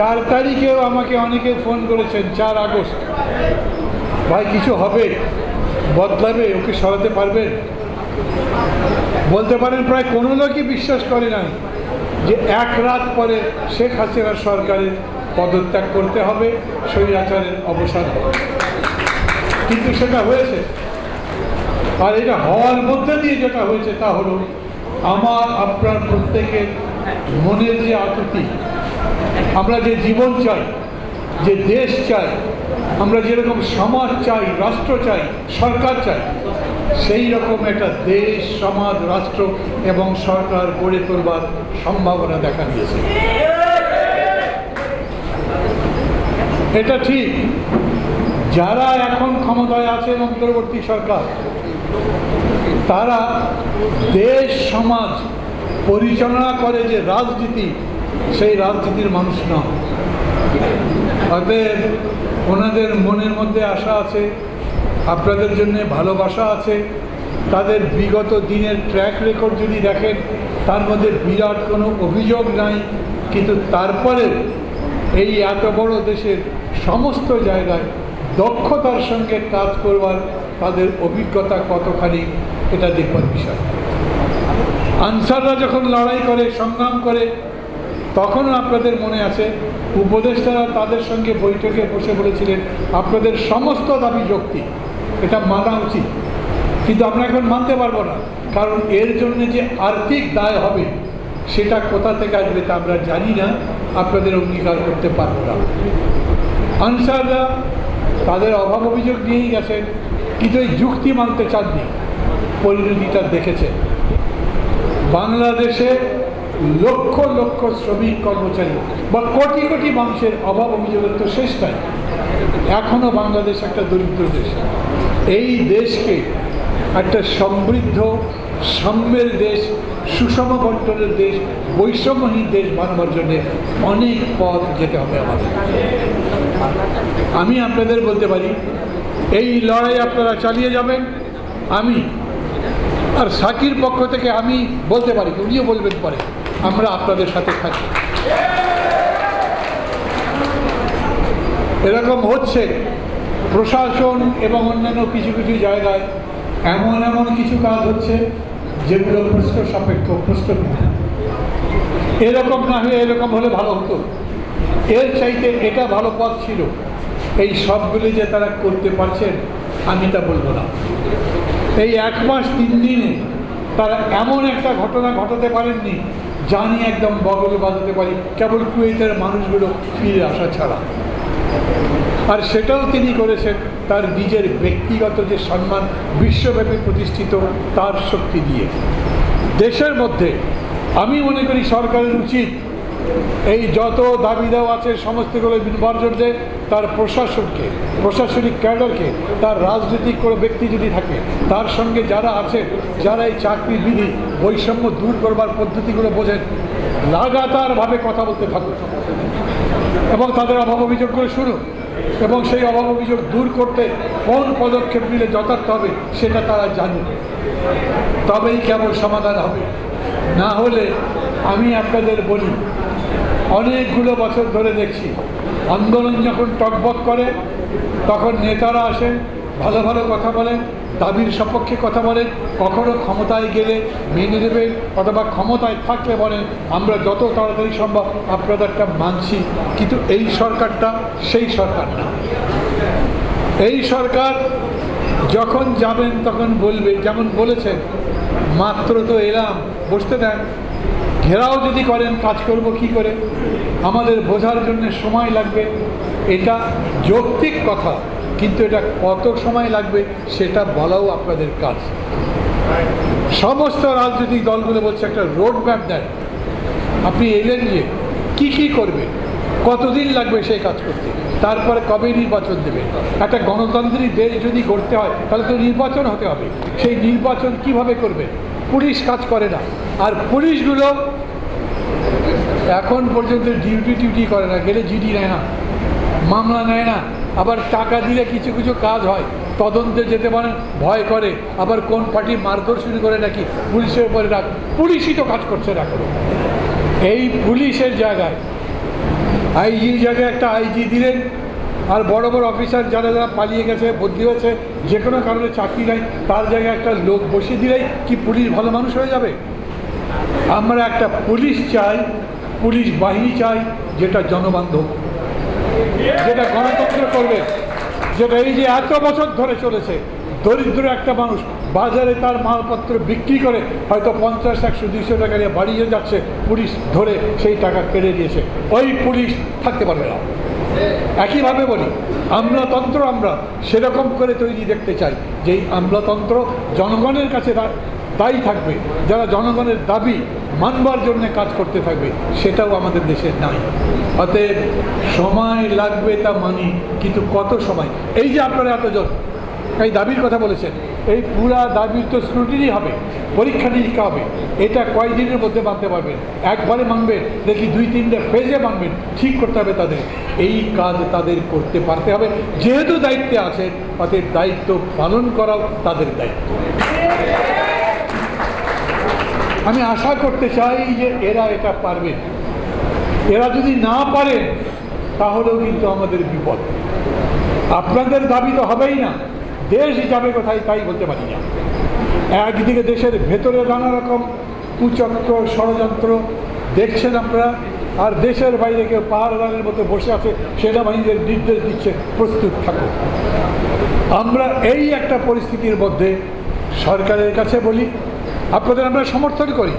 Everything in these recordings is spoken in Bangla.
চার তারিখেও আমাকে অনেকে ফোন করেছেন, চার আগস্ট। ভাই, কিছু হবে? বদলাবে? ওকে সরাতে পারবেন? বলতে পারেন, প্রায় কোনো লোকই বিশ্বাস করে না যে এক রাত পরে শেখ হাসিনার সরকারের পদত্যাগ করতে হবে, স্বৈরাচারের অবসান হবে। কিন্তু সেটা হয়েছে। আর এটা হওয়ার মধ্যে দিয়ে যেটা হয়েছে তা হলো আমার, আপনার প্রত্যেকের মনের যে আকুতি, আমরা যে জীবন চাই, যে দেশ চাই, আমরা যেরকম সমাজ চাই, রাষ্ট্র চাই, সরকার চাই, সেই রকম একটা দেশ, সমাজ, রাষ্ট্র এবং সরকার গড়ে তোলবার সম্ভাবনা দেখা দিয়েছে। এটা ঠিক, যারা এখন ক্ষমতায় আছেন অন্তর্বর্তী সরকার তারা দেশ, সমাজ পরিচালনা করে যে রাজনীতি, সেই রাজনীতির মানুষ না অতএব ওনাদের মনের মধ্যে আশা আছে, আপনাদের জন্য ভালোবাসা আছে। তাদের বিগত দিনের ট্র্যাক রেকর্ড যদি দেখেন, তার মধ্যে বিরাট কোনো অভিযোগ নাই, কিন্তু তারপরে এই এত বড় দেশের সমস্ত জায়গায় দক্ষতার সঙ্গে কাজ করবার তাদের অভিজ্ঞতা কতখানি, এটা দেখবার বিষয়। আনসাররা যখন লড়াই করে, সংগ্রাম করে, তখনও আপনাদের মনে আছে, উপদেষ্টারা তাদের সঙ্গে বৈঠকে বসে বলেছিলেন, আপনাদের সমস্ত দাবি যৌক্তিক, এটা মানা উচিত। কিন্তু আমরা এখন মানতে পারব না, কারণ এর জন্য যে আর্থিক দায় হবে, সেটা কোথা থেকে আসবে তা আমরা জানি না, আপনাদের অঙ্গীকার করতে পারব না। আনসাররা তাদের অভাব অভিযোগ নিয়েই গেছেন কিন্তু এই যুক্তি মানতে চাননি। পরিণতিটা দেখেছেন বাংলাদেশে লক্ষ লক্ষ শ্রমিক, কর্মচারী বা কোটি কোটি মানুষের অভাব অভিযোগের তো শেষ নাই। এখনও বাংলাদেশ একটা দরিদ্র দেশ। এই দেশকে একটা সমৃদ্ধ, সাম্যের দেশ, সুষম বন্টনের দেশ, বৈষম্যহীন দেশ বানাবার জন্যে অনেক পথ যেতে হবে আমাদের। আমি আপনাদের বলতে পারি এই লড়াই আপনারা চালিয়ে যাবেন, আমি আর সাকির পক্ষ থেকে আমি বলতে পারি, উনিও বলবেন পরে, আমরা আপনাদের সাথে থাকি। এরকম হচ্ছে প্রশাসন এবং অন্যান্য কিছু কিছু জায়গায় এমন এমন কিছু কাজ হচ্ছে যেগুলো প্রশ্ন সাপেক্ষ, প্রশ্ন এরকম না হয়ে এরকম হলে ভালো হতো। এর চাইতে এটা ভালো পথ ছিল। এই সবগুলি যে তারা করতে পারছেন, আমি তা বলব না। এই এক মাস, তিন দিনে তারা এমন একটা ঘটনা ঘটাতে পারেননি জানি একদম বগলে বাজাতে পারি। কেবল কুয়েতের মানুষগুলো ফিরে আসা ছাড়া। আর সেটাও তিনি করেছেন, তার নিজের ব্যক্তিগত যে সম্মান বিশ্বব্যাপী প্রতিষ্ঠিত, তার শক্তি দিয়ে। দেশের মধ্যে, আমি মনে করি সরকারের উচিত এই যত দাবি দেওয়া আছে সমস্তগুলো বর্জন দেয় তার প্রশাসনকে, প্রশাসনিক ক্যাডারকে, তার রাজনৈতিক কোনো ব্যক্তি যদি থাকে, তার সঙ্গে যারা আছেন, যারা এই চাকরি বিধি বৈষম্য দূর করবার পদ্ধতিগুলো বোঝেন, লাগাতারভাবে কথা বলতে থাকুন। এবং তাদের অভাব অভিযোগগুলো শুনুন। এবং সেই অভাব অভিযোগ দূর করতে কোন পদক্ষেপ নিলে যথার্থ হবে, সেটা তারা জানুন তবেই কেবল সমাধান হবে। না হলে আমি আপনাদের বলি, অনেকগুলো বছর ধরে দেখছি, আন্দোলন যখন টকবক করে, তখন নেতারা আসেন ভালো ভালো কথা বলেন দাবির সপক্ষে কথা বলেন কখনো ক্ষমতায় গেলে মেনে নেবেন অথবা ক্ষমতায় থাকলে বলেন আমরা যত তাড়াতাড়ি সম্ভব আপনাদেরটা মানছি, কিন্তু এই সরকারটা সেই সরকার না। এই সরকার যখন যাবেন তখন বলবে, যেমন বলেছেন মাত্র তো এলাম, বসতে দেন ঘেরাও যদি করেন, কাজ করব কি করে? আমাদের বোঝার জন্য সময় লাগবে। এটা যৌক্তিক কথা, কিন্তু এটা কত সময় লাগবে সেটা বলাও আপনাদের কাজ। সমস্ত রাজনৈতিক দলগুলো বলছে একটা রোড ম্যাপ দেন। আপনি এলেন যে কি কি করবে, কতদিন লাগবে সেই কাজ করতে? তারপরে কবে নির্বাচন দেবে? একটা গণতান্ত্রিক দেশ যদি করতে হয়, তাহলে তো নির্বাচন হতে হবে। সেই নির্বাচন কীভাবে করবে? পুলিশ কাজ করে না। আর পুলিশগুলো এখন পর্যন্ত ডিউটি টিউটি করে না। গেলে জিডি নেয় না, মামলা নেয় না। আবার টাকা দিলে কিছু কিছু কাজ হয়। তদন্তে যেতে পারেন, ভয় করে। আবার কোন পার্টি মারধর শুরু করে নাকি পুলিশের উপরে রাখ পুলিশই তো কাজ করছে না এখনও। এই পুলিশের জায়গায়, আইজির জায়গায় একটা আইজি দিলেন আর বড় বড় অফিসার যারা যারা পালিয়ে গেছে বদলি হয়েছে, যে কোনো কারণে চাকরি নাই, তার জায়গায় একটা লোক বসিয়ে দিলেই কি পুলিশ ভালো মানুষ হয়ে যাবে? আমরা একটা পুলিশ চাই, পুলিশ বাহিনী চাই, যেটা জনবান্ধব, যেটা গণতন্ত্র করবে, যেটা এই যে এত বছর ধরে চলেছে, দরিদ্র একটা মানুষ বাজারে তার মালপত্র বিক্রি করে হয়তো পঞ্চাশ, একশো, দুইশো টাকা নিয়ে বাড়িয়ে যাচ্ছে, পুলিশ ধরে সেই টাকা কেড়ে নিয়েছে, ওই পুলিশ থাকতে পারবে না। একইভাবে বলি, আমলাতন্ত্র আমরা সেরকম করে তৈরি দেখতে চাই যে আমলাতন্ত্র জনগণের কাছে তাই থাকবে, যারা জনগণের দাবি মানবার জন্য কাজ করতে থাকবে, সেটাও আমাদের দেশে নাই। অতএব সময় লাগবে তা মানি, কিন্তু কত সময়? এই যে আপনারা এতজন এই দাবির কথা বলেছেন। এই পুরা দাবির তো স্ক্রুটিনি হবে, পরীক্ষা নিরীক্ষা হবে। এটা কয়দিনের মধ্যে মানতে পারবেন? একবারে মানবেন দেখি দুই তিনটে ফেজে মানবেন? ঠিক করতে হবে তাদের। এই কাজ তাদের করতে পারতে হবে। যেহেতু দায়িত্বে আছে তাদের দায়িত্ব পালন করাও তাদের দায়িত্ব। আমি আশা করতে চাই যে এরা এটা পারবেন এরা যদি না পারেন, তাহলেও কিন্তু আমাদের বিপদ। আপনাদের দাবি তো হবেই না। দেশ যাবে কোথায় তাই বলতে পারি না। একদিকে দেশের ভেতরে নানা রকম কুচক্র, ষড়যন্ত্র দেখছেন আপনারা, আর দেশের বাইরে কেউ পাহাড়ের মতো বসে আছে, সেনাবাহিনীদের নির্দেশ দিচ্ছে, প্রস্তুত থাকো। আমরা এই একটা পরিস্থিতির মধ্যে সরকারের কাছে বলি, আপনাদের আমরা সমর্থন করি,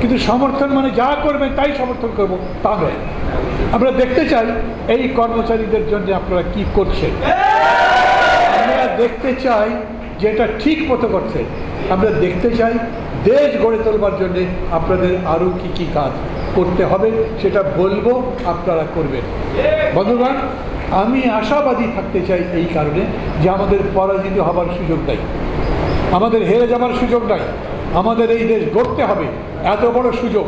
কিন্তু সমর্থন মানে যা করবেন তাই সমর্থন করব, তা নয়। আমরা দেখতে চাই এই কর্মচারীদের জন্য আপনারা কি করছেন। দেখতে চাই যে এটা ঠিক মতো করছে। আমরা দেখতে চাই দেশ গড়ে তোলবার জন্য আপনাদের আরও কি কি কাজ করতে হবে সেটা বলব, আপনারা করবেন। বন্ধুগণ, আমি আশাবাদী থাকতে চাই এই কারণে যে আমাদের পরাজিত হবার সুযোগ নাই। আমাদের হেরে যাবার সুযোগ নাই। আমাদের এই দেশ গড়তে হবে। এত বড় সুযোগ।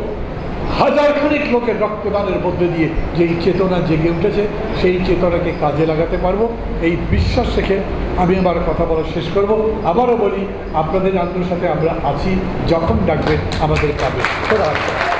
হাজার খানিক লোকের রক্তদানের মধ্যে দিয়ে যেই চেতনা জেগে উঠেছে, সেই চেতনাকে কাজে লাগাতে পারব। এই বিশ্বাস রেখে আমি আমার কথা বলা শেষ করব। আবারও বলি, আপনাদের আন্দোলনের সাথে আমরা আছি। যখন ডাকবেন আমাদের পাবে।